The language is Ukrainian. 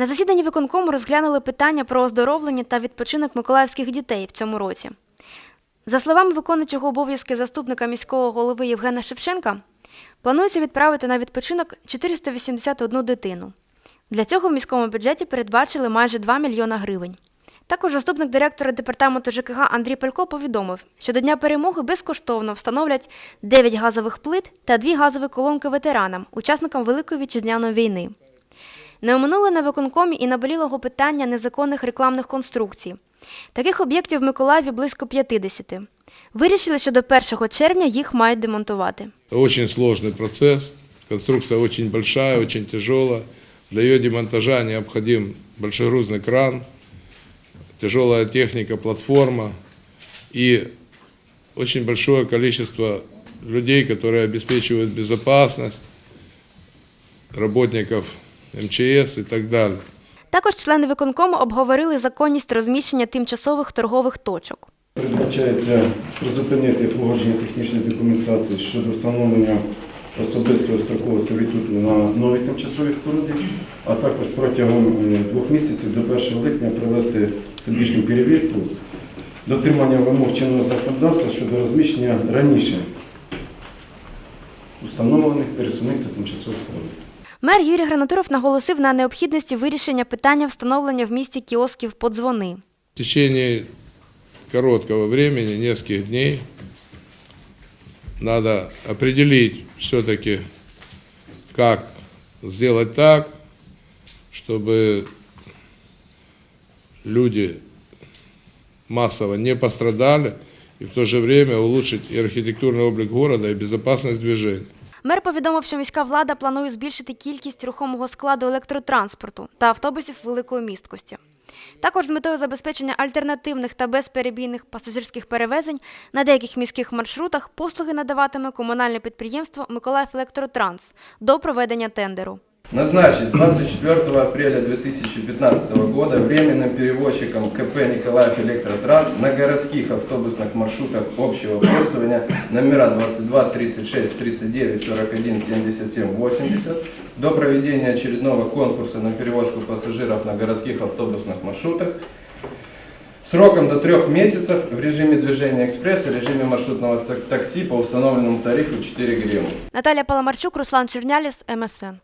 На засіданні виконкому розглянули питання про оздоровлення та відпочинок миколаївських дітей в цьому році. За словами виконуючого обов'язки заступника міського голови Євгена Шевченка, планується відправити на відпочинок 481 дитину. Для цього в міському бюджеті передбачили майже 2 мільйона гривень. Також заступник директора департаменту ЖКГ Андрій Палько повідомив, що до Дня перемоги безкоштовно встановлять 9 газових плит та 2 газові колонки ветеранам, учасникам Великої вітчизняної війни. Не оминули на виконкомі і наболілого питання незаконних рекламних конструкцій. Таких об'єктів в Миколаєві близько 50. Вирішили, що до 1 червня їх мають демонтувати. Очень сложный процесс, конструкция очень большая, очень тяжелая. Для ее демонтажа необходим большегрузный кран, тяжелая техника, платформа и очень большое количество людей, которые обеспечивают безопасность, работников МЧС и так далее. Також члени виконкому обговорили законність розміщення тимчасових торгових точок. Передбачається призупинити погодження технічної документації щодо встановлення особистого строкового сервітуту на новій тимчасовій споруді, а також протягом е, двох місяців до 1 липня провести всебічну перевірку дотримання вимог чинного законодавства щодо розміщення раніше установлених пересувних та тимчасових споруд. Мер Юрій Гранатуров наголосив на необхідності вирішення питання встановлення в місті кіосків подзвони. В течение короткого времени, нескольких дней, надо определить все-таки, как сделать так, чтобы люди массово не пострадали, и в то же время улучшить и архитектурный облик города, и безопасность движения. Мер повідомив, що міська влада планує збільшити кількість рухомого складу електротранспорту та автобусів великої місткості. Також з метою забезпечення альтернативних та безперебійних пасажирських перевезень на деяких міських маршрутах послуги надаватиме комунальне підприємство Миколаїв Електротранс до проведення тендеру. Назначить с 24 апреля 2015 года временным перевозчиком КП «Николаев Электротранс» на городских автобусных маршрутах общего пользования номера 22, 36, 39, 41, 77, 80 до проведения очередного конкурса на перевозку пассажиров на городских автобусных маршрутах сроком до трех месяцев в режиме движения экспресс и режиме маршрутного такси по установленному тарифу 4 гривны. Наталя Паламарчук, Руслан Черняліс, МСН.